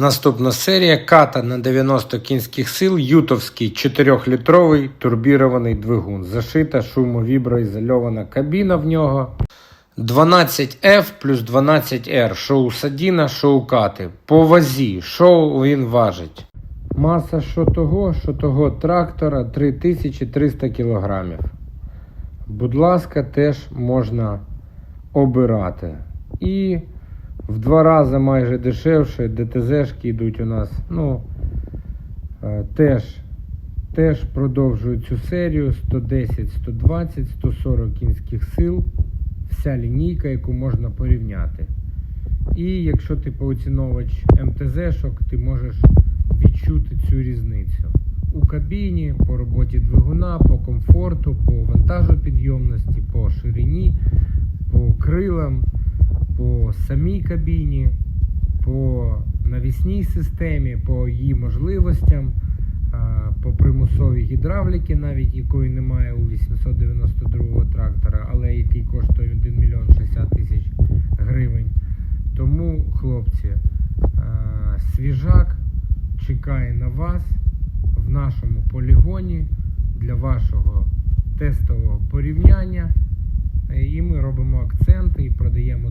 Наступна серія ката на 90 кінських сил, ютовський 4-літровий турбірований двигун. Зашита шумовіброізольована кабіна в нього. 12F плюс 12R. Шоу Садіна, шоу кати. По вазі, що він важить. Маса що того, що того трактора 3300 кг. Будь ласка, теж можна обирати. І в два рази майже дешевше ДТЗшки йдуть у нас. Ну, е, теж, теж продовжують цю серію 110, 120, 140 кінських сил. Вся лінійка, яку можна порівняти. І якщо ти поціновувач МТЗ-шок, ти можеш відчути цю різницю. У кабіні, по роботі двигуна, по комфорту, по вантажопідйомності, по ширині, по крилам, самій кабіні, по навісній системі, по її можливостям, по примусовій гідравліки, навіть якої немає у 892 трактора, але який коштує 1 мільйон 60 тисяч гривень. Тому, хлопці, свіжак чекає на вас в нашому полігоні для вашого тестового порівняння. І ми робимо акценти і продаємо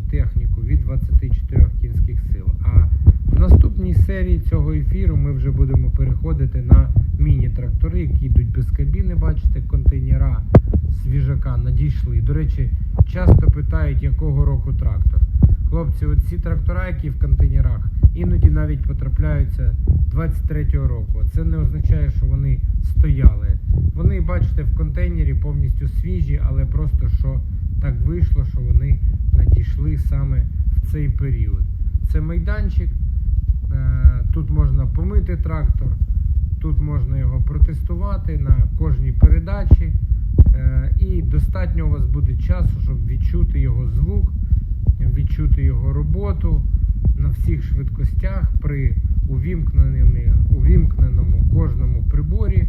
серії цього ефіру ми вже будемо переходити на міні-трактори, які йдуть без кабіни. Бачите, контейнера свіжака надійшли. До речі, часто питають, якого року трактор. Хлопці, оці трактора, які в контейнерах, іноді навіть потрапляються 23-го року. Це не означає, що вони стояли. Вони, бачите, в контейнері повністю свіжі, але просто що так вийшло, що вони надійшли саме в цей період. Це майданчик. Е, Тут можна помити трактор, тут можна його протестувати на кожній передачі. е, І достатньо у вас буде часу, щоб відчути його звук, відчути його роботу на всіх швидкостях при увімкненому, увімкненому кожному приборі.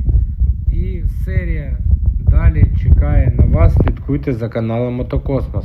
І серія далі чекає на вас. Слідкуйте за каналом Мотокосмос.